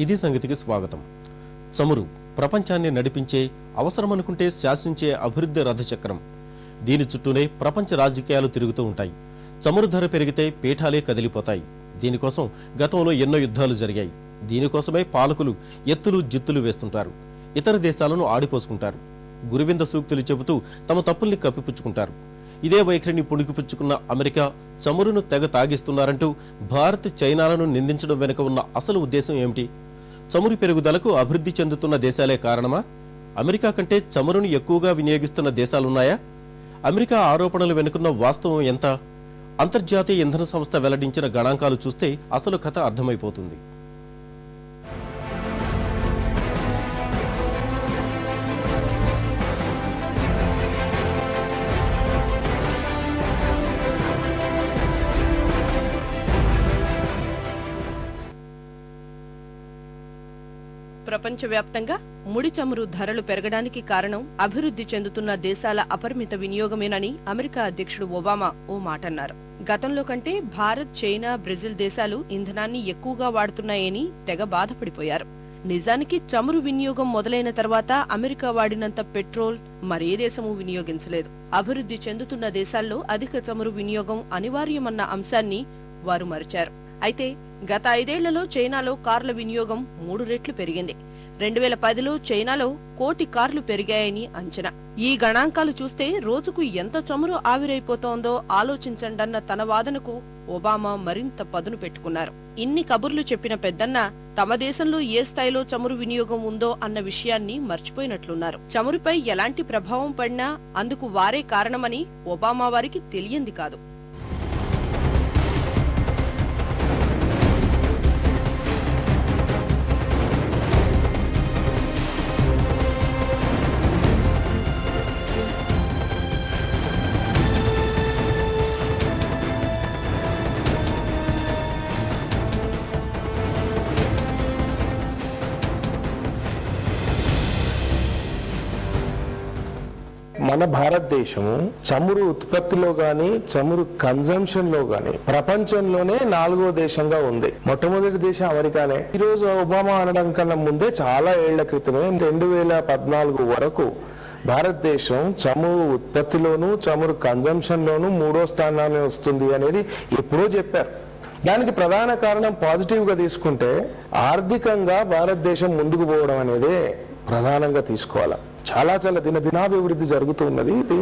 ఇది సంగతికి స్వాగతం. చమురు ప్రపంచాన్ని నడిపించే అవసరమనుకుంటే శాసించే అభివృద్ధి రథచక్రం. దీని చుట్టూనే ప్రపంచ రాజకీయాలు తిరుగుతూ ఉంటాయి. చమురు ధర పెరిగితే పీఠాలే కదిలిపోతాయి. దీనికోసం గతంలో ఎన్నో యుద్ధాలు జరిగాయి. దీనికోసమే పాలకులు ఎత్తులు జిత్తులు వేస్తుంటారు. ఇతర దేశాలను ఆడిపోసుకుంటారు. గురువింద సూక్తులు చెబుతూ తమ తప్పుల్ని కప్పిపుచ్చుకుంటారు. ఇదే వైఖరిని పుణికిపుచ్చుకున్న అమెరికా చమురును తెగ తాగిస్తున్నారంటూ భారత్ చైనాలను నిందించడం వెనుక ఉన్న అసలు ఉద్దేశం ఏమిటి? చమురు పెరుగుదలకు అభివృద్ధి చెందుతున్న దేశాలే కారణమా? అమెరికా కంటే చమురును ఎక్కువగా వినియోగిస్తున్న దేశాలున్నాయా? అమెరికా ఆరోపణలు వెనుకున్న వాస్తవం ఎంత? అంతర్జాతీయ ఇంధన సంస్థ వెల్లడించిన గణాంకాలు చూస్తే అసలు కథ అర్థమైపోతుంది. ప్రపంచవ్యాప్తంగా ముడి చమురు ధరలు పెరగడానికి కారణం అభివృద్ధి చెందుతున్న దేశాల అపరిమిత వినియోగమేనని అమెరికా అధ్యక్షుడు ఒబామా ఓ మాటన్నారు. గతంలో కంటే భారత్ చైనా బ్రెజిల్ దేశాలు ఇంధనాన్ని ఎక్కువగా వాడుతున్నాయని తెగ బాధపడిపోయారు. నిజానికి చమురు వినియోగం మొదలైన తర్వాత అమెరికా వాడినంత పెట్రోల్ మరే దేశము వినియోగించలేదు. అభివృద్ధి చెందుతున్న దేశాల్లో అధిక చమురు వినియోగం అనివార్యమన్న అంశాన్ని వారు మరిచారు. అయితే గత ఐదేళ్ళలో చైనాలో కార్ల వినియోగం మూడు రెట్లు పెరిగింది. రెండు వేల పదిలో చైనాలో కోటి కార్లు పెరిగాయని అంచనా. ఈ గణాంకాలు చూస్తే రోజుకు ఎంత చమురు ఆవిరైపోతోందో ఆలోచించండన్న తన వాదనకు ఒబామా మరింత పదును పెట్టుకున్నారు. ఇన్ని కబుర్లు చెప్పిన పెద్దన్న తమ దేశంలో ఏ స్థాయిలో చమురు వినియోగం ఉందో అన్న విషయాన్ని మర్చిపోయినట్లున్నారు. చమురుపై ఎలాంటి ప్రభావం పడినా అందుకు వారే కారణమని ఒబామా వారికి తెలియంది కాదు. మన భారతదేశము చమురు ఉత్పత్తిలో గాని చమురు కన్జంప్షన్లో గాని ప్రపంచంలోనే నాలుగో దేశంగా ఉంది. మొట్టమొదటి దేశం అమెరికానే. ఈ రోజు ఒబామా అనడం కన్నా ముందే చాలా ఏళ్ళ క్రితమే రెండు వేల పద్నాలుగు వరకు భారతదేశం చమురు ఉత్పత్తిలోను చమురు కన్జంప్షన్లోను మూడో స్థానాన్ని వస్తుంది అనేది ఎప్పుడో చెప్పారు. దానికి ప్రధాన కారణం పాజిటివ్గా తీసుకుంటే ఆర్థికంగా భారతదేశం ముందుకు పోవడం అనేదే. ప్రధానంగా తీసుకోవాలి? చాలా చాలా దినదినాభివృద్ధి జరుగుతున్నది జరుగుతూ ఉన్నది. దీంట్లో